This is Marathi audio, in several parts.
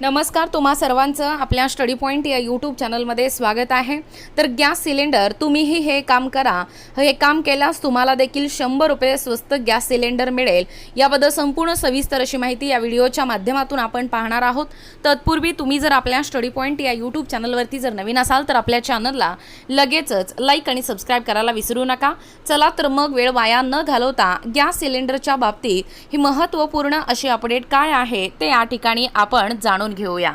नमस्कार तुम्हा सर्वांचं आपल्या स्टडी पॉईंट या यूट्यूब चॅनलमध्ये स्वागत आहे. तर गॅस सिलेंडर तुम्हीही हे काम करा. हे काम केल्यास तुम्हाला देखील शंभर रुपये स्वस्त गॅस सिलेंडर मिळेल. याबद्दल संपूर्ण सविस्तर अशी माहिती या व्हिडिओच्या माध्यमातून आपण पाहणार आहोत. तत्पूर्वी तुम्ही जर आपल्या स्टडी पॉईंट या यूट्यूब चॅनलवरती जर नवीन असाल तर आपल्या चॅनलला लगेचच लाईक आणि सबस्क्राईब करायला विसरू नका. चला तर मग वेळ वाया न घालवता गॅस सिलेंडरच्या बाबतीत ही महत्त्वपूर्ण अशी अपडेट काय आहे ते या ठिकाणी आपण जाणून घेऊया.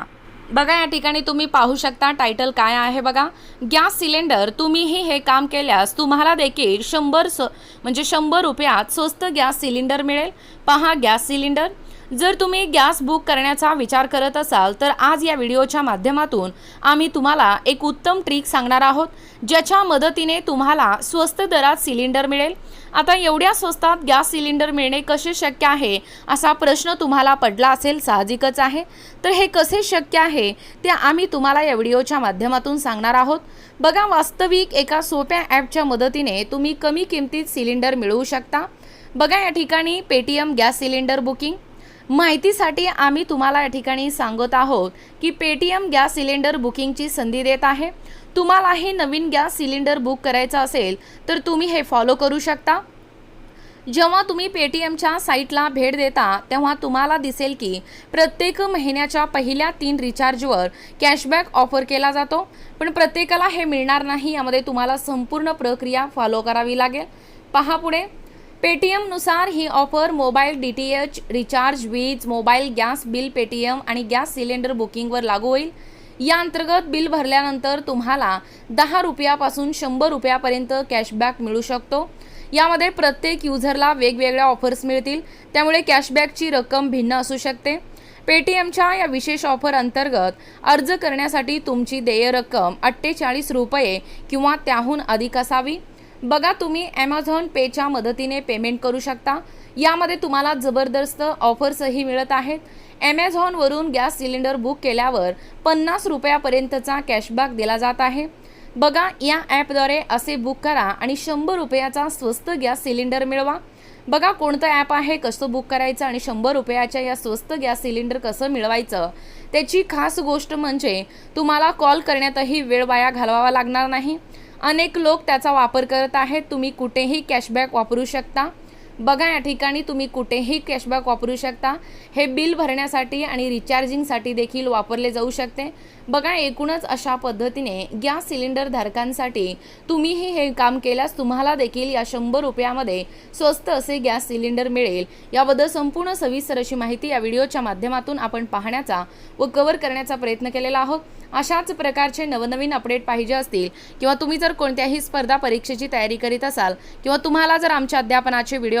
बघा या ठिकाणी तुम्ही पाहू शकता टायटल काय आहे बघा. गॅस सिलेंडर तुम्हीही हे काम केल्यास तुम्हाला देखील शंभर स म्हणजे शंभर रुपयात स्वस्त गॅस सिलेंडर मिळेल. पहा गॅस सिलेंडर. जर तुम्ही गॅस बुक करण्याचा विचार करत असाल तर आज या व्हिडिओच्या माध्यमातून आम्ही तुम्हाला एक उत्तम ट्रिक सांगणार आहोत ज्याच्या मदतीने तुम्हाला स्वस्त दरात सिलेंडर मिळेल. आता एवढ्या स्वस्तात गॅस सिलेंडर मिळणे कसे शक्य आहे असा प्रश्न तुम्हाला पडला असेल साहजिकच आहे. तर हे कसे शक्य आहे ते आम्ही तुम्हाला या व्हिडिओच्या माध्यमातून सांगणार आहोत. बघा वास्तविक एका सोप्या ॲपच्या मदतीने तुम्ही कमी किमतीत सिलेंडर मिळवू शकता. बघा या ठिकाणी पेटीएम गॅस सिलेंडर बुकिंग. माहितीसाठी आम्ही तुम्हाला या ठिकाणी सांगत आहोत की पेटीएम गॅस सिलेंडर बुकिंगची संधी देत आहे. तुम्हालाही नवीन गॅस सिलेंडर बुक करायचा असेल तर तुम्ही हे फॉलो करू शकता. जेव्हा तुम्ही पेटीएमच्या साईटला भेट देता तेव्हा तुम्हाला दिसेल की प्रत्येक महिन्याच्या पहिल्या तीन रिचार्जवर कॅशबॅक ऑफर केला जातो. पण प्रत्येकाला हे मिळणार नाही यामध्ये तुम्हाला संपूर्ण प्रक्रिया फॉलो करावी लागेल. पहा पुढे. पेटीएमनुसार ही offer mobile D T H recharge वीज मोबाईल गॅस बिल पेटीएम आणि गॅस सिलेंडर बुकिंगवर लागू होईल. या अंतर्गत बिल भरल्यानंतर तुम्हाला दहा रुपयापासून शंभर रुपयापर्यंत कॅशबॅक मिळू शकतो. यामध्ये प्रत्येक युझरला वेगवेगळ्या ऑफर्स मिळतील. त्यामुळे कॅशबॅकची रक्कम भिन्न असू शकते. पेटीएमच्या या विशेष ऑफर अंतर्गत अर्ज करण्यासाठी तुमची देय रक्कम अठ्ठेचाळीस रुपये किंवा त्याहून अधिक असावी. बघा तुम्ही ॲमेझॉन पेच्या मदतीने पेमेंट करू शकता. यामध्ये तुम्हाला जबरदस्त ऑफर्सही मिळत आहेत. ॲमेझॉनवरून गॅस सिलेंडर बुक केल्यावर पन्नास रुपयापर्यंतचा कॅशबॅक दिला जात आहे. बघा या ॲपद्वारे असे बुक करा आणि शंभर रुपयाचा स्वस्त गॅस सिलेंडर मिळवा. बघा कोणतं ॲप आहे कसं बुक करायचं आणि शंभर रुपयाच्या या स्वस्त गॅस सिलेंडर कसं मिळवायचं. त्याची खास गोष्ट म्हणजे तुम्हाला कॉल करण्यातही वेळ वाया घालवावा लागणार नाही. अनेक लोक त्याचा वापर करत आहेत. तुम्ही कुठेही कॅशबॅक वापरू शकता. बघा या ठिकाणी तुम्ही कुठेही कॅशबॅक वापरू शकता. हे बिल भरण्यासाठी आणि रिचार्जिंगसाठी देखील वापरले जाऊ शकते. बघा एकूणच अशा पद्धतीने गॅस सिलेंडर धारकांसाठी तुम्हीही हे काम केल्यास तुम्हाला देखील या शंभर रुपयामध्ये स्वस्त असे गॅस सिलेंडर मिळेल. याबद्दल संपूर्ण सविस्तर अशी माहिती या व्हिडिओच्या माध्यमातून आपण पाहण्याचा व कव्हर करण्याचा प्रयत्न केलेला आहोत. अशाच प्रकारचे नवनवीन अपडेट पाहिजे असतील किंवा तुम्ही जर कोणत्याही स्पर्धा परीक्षेची तयारी करीत असाल किंवा तुम्हाला जर आमच्या अध्यापनाचे व्हिडिओ